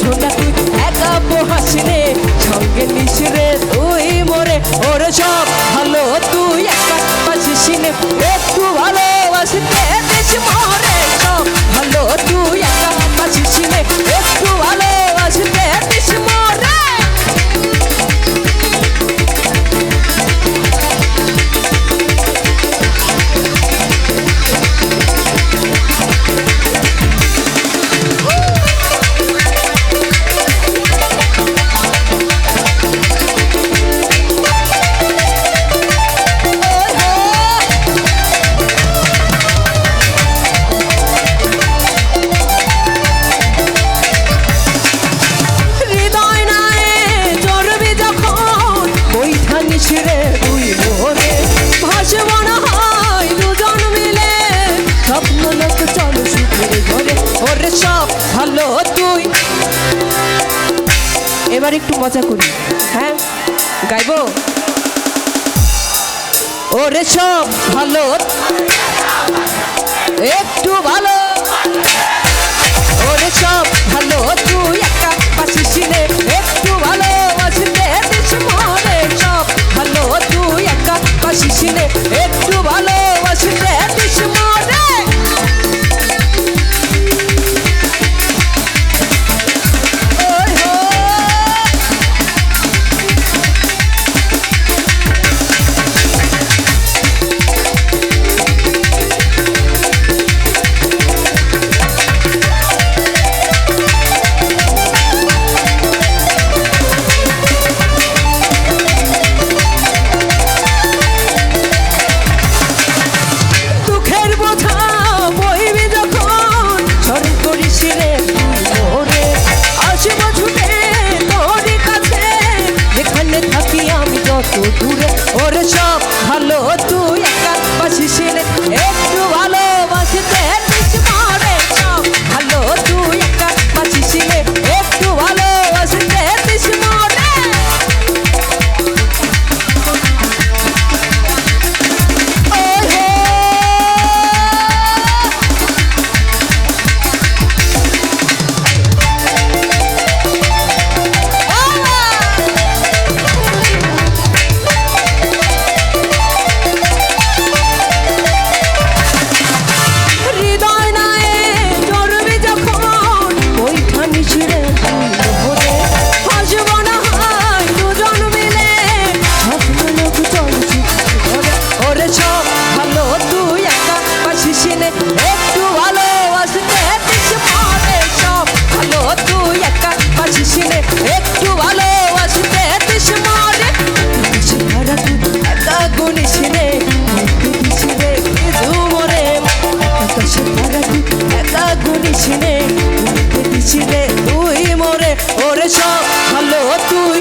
ছোটা তুই একা হাসলে, সঙ্গে নিচলে তুই মরে। ওরে সব ভালো, তুই একা হাসিসিনে একটু ভালোবাসতে। সব ভালো তুই। এবার একটু মজা করি। হ্যাঁ গাইব? ওরে সব ভালো। একটু ভালো। ওরে সব দূরে। ও দিছিনে তুই মরে ওরে সব ভালো তুই